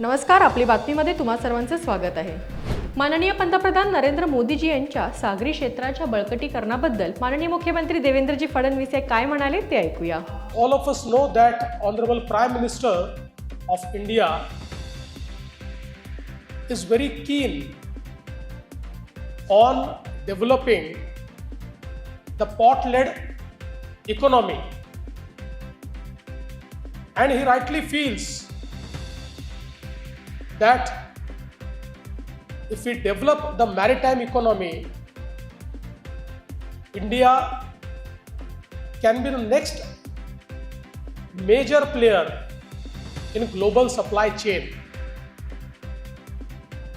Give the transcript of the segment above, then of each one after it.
नमस्कार आपली बातमीमध्ये तुम्हा सर्वांचं स्वागत आहे. माननीय पंतप्रधान नरेंद्र मोदीजी यांच्या सागरी क्षेत्राच्या बळकटीकरणाबद्दल माननीय मुख्यमंत्री देवेंद्रजी फडणवीस हे काय म्हणाले ते ऐकूया. All of us know that honourable prime minister of India is very keen on developing the port led economy and he rightly feels that if we develop the maritime economy india can be the next major player in global supply chain.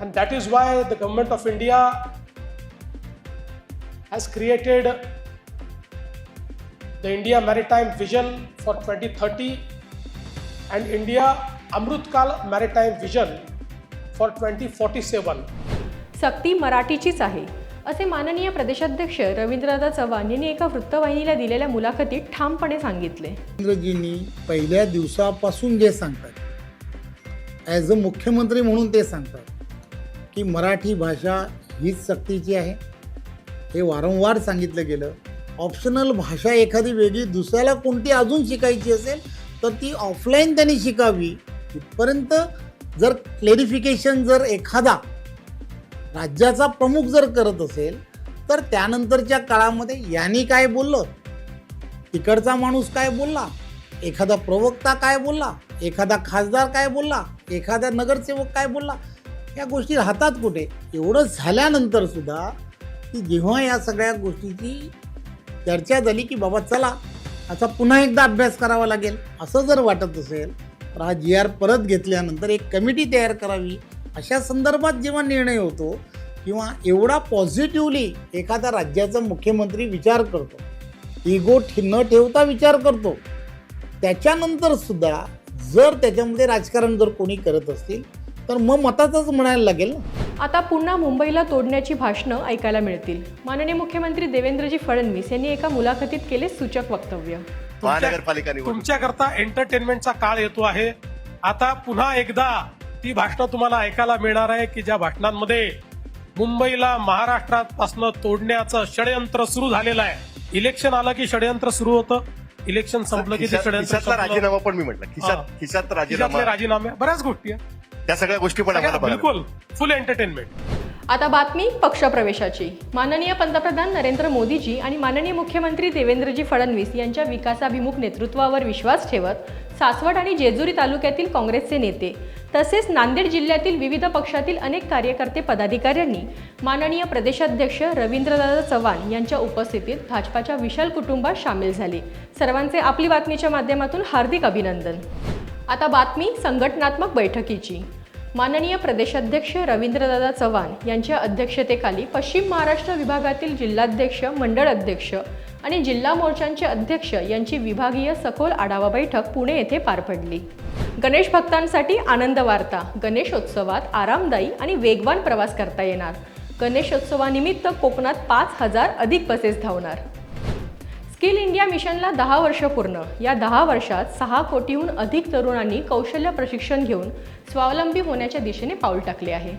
And that is why the government of india has created the india maritime vision for 2030 and india amrutkal maritime vision for 2047 सक्ती मराठीचीच आहे. असे माननीय प्रदेशाध्यक्ष रवींद्रनाथ चव्हाण यांनी एका वृत्तवाहिनीला दिलेल्या मुलाखतीत ठामपणे सांगितले. नरेंद्रजींनी पहिल्या दिवसापासून जे सांगतात ॲज अ मुख्यमंत्री म्हणून ते सांगतात की मराठी भाषा हीच सक्तीची आहे. हे वारंवार सांगितलं गेलं. ऑप्शनल भाषा एखादी वेगळी दुसऱ्याला कोणती अजून शिकायची असेल तर ती ऑफलाईन त्यांनी शिकावी. तिथपर्यंत जर क्लेरिफिकेशन जर एखादा राज्याचा प्रमुख जर करत असेल तर त्यानंतरच्या काळामध्ये यांनी काय बोललं? तिकडचा माणूस काय बोलला? एखादा प्रवक्ता काय बोलला? एखादा खासदार काय बोलला? एखादा नगरसेवक काय बोलला? या गोष्टी राहतात कुठे? एवढं झाल्यानंतर सुद्धा की जेव्हा या सगळ्या गोष्टीची चर्चा झाली की बाबा चला असा पुन्हा एकदा अभ्यास करावा लागेल असं जर वाटत असेल तर हा जी आर परत घेतल्यानंतर एक कमिटी तयार करावी अशा संदर्भात जेव्हा निर्णय होतो किंवा एवढा पॉझिटिव्हली एखाद्या राज्याचा मुख्यमंत्री विचार करतो इगो न ठेवता विचार करतो त्याच्यानंतर सुद्धा जर त्याच्यामध्ये राजकारण जर कोणी करत असतील तर मग मताचंच म्हणायला लागेल आता पुन्हा मुंबईला तोडण्याची भाषणं ऐकायला मिळतील. माननीय मुख्यमंत्री देवेंद्रजी फडणवीस यांनी एका मुलाखतीत केले सूचक वक्तव्य. महानगरपालिका निवडणूक. तुमच्याकरता एंटरटेनमेंटचा काळ येतो आहे. आता पुन्हा एकदा ती भाषणं तुम्हाला ऐकायला मिळणार आहे की ज्या भाषणांमध्ये मुंबईला महाराष्ट्रात पासनं तोडण्याचं षडयंत्र सुरू झालेलं आहे. इलेक्शन आलं की षडयंत्र सुरू होतं. इलेक्शन संपलं की ते षडयंत्र खिशातला. राजीनामा पण मी म्हटलं. खिशात खिशात खिशातले राजीनामा राजीनामे बऱ्याच गोष्टी आहेत. त्या सगळ्या गोष्टी पण आम्हाला. बिलकुल. फुल एंटरटेनमेंट आता बातमी पक्षप्रवेशाची. माननीय पंतप्रधान नरेंद्र मोदीजी आणि माननीय मुख्यमंत्री देवेंद्रजी फडणवीस यांच्या विकासाभिमुख नेतृत्वावर विश्वास ठेवत सासवड आणि जेजुरी तालुक्यातील काँग्रेसचे नेते तसेच नांदेड जिल्ह्यातील विविध पक्षातील अनेक कार्यकर्ते पदाधिकाऱ्यांनी माननीय प्रदेशाध्यक्ष रवींद्रदादा चव्हाण यांच्या उपस्थितीत भाजपाच्या विशाल कुटुंबात सामील झाले. सर्वांचे आपली बातमीच्या माध्यमातून हार्दिक अभिनंदन. आता बातमी संघटनात्मक बैठकीची. माननीय प्रदेशाध्यक्ष रवींद्रदादा चव्हाण यांच्या अध्यक्षतेखाली पश्चिम महाराष्ट्र विभागातील जिल्हाध्यक्ष मंडळ अध्यक्ष आणि जिल्हा मोर्चांचे अध्यक्ष यांची विभागीय सखोल आढावा बैठक पुणे येथे पार पडली. गणेश भक्तांसाठी आनंद वार्ता गणेशोत्सवात आरामदायी आणि वेगवान प्रवास करता येणार. गणेशोत्सवानिमित्त कोकणात पाच हजार अधिक बसेस धावणार. स्किल इंडिया मिशनला दहा वर्ष पूर्ण. या दहा वर्षात सहा कोटीहून अधिक तरुणांनी कौशल्य प्रशिक्षण घेऊन स्वावलंबी होण्याच्या दिशेने पाऊल टाकले आहे.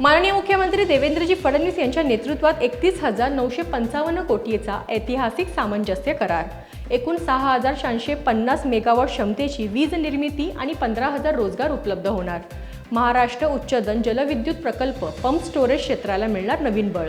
माननीय मुख्यमंत्री देवेंद्रजी फडणवीस यांच्या नेतृत्वात एकतीस हजार नऊशे पंचावन्न कोटीचा ऐतिहासिक सामंजस्य करार. एकूण सहा हजार चारशे पन्नास मेगावॉट क्षमतेची वीज निर्मिती आणि पंधरा हजार रोजगार उपलब्ध होणार. महाराष्ट्र उच्चदन जलविद्युत प्रकल्प पंप स्टोरेज क्षेत्राला मिळणार नवीन बळ.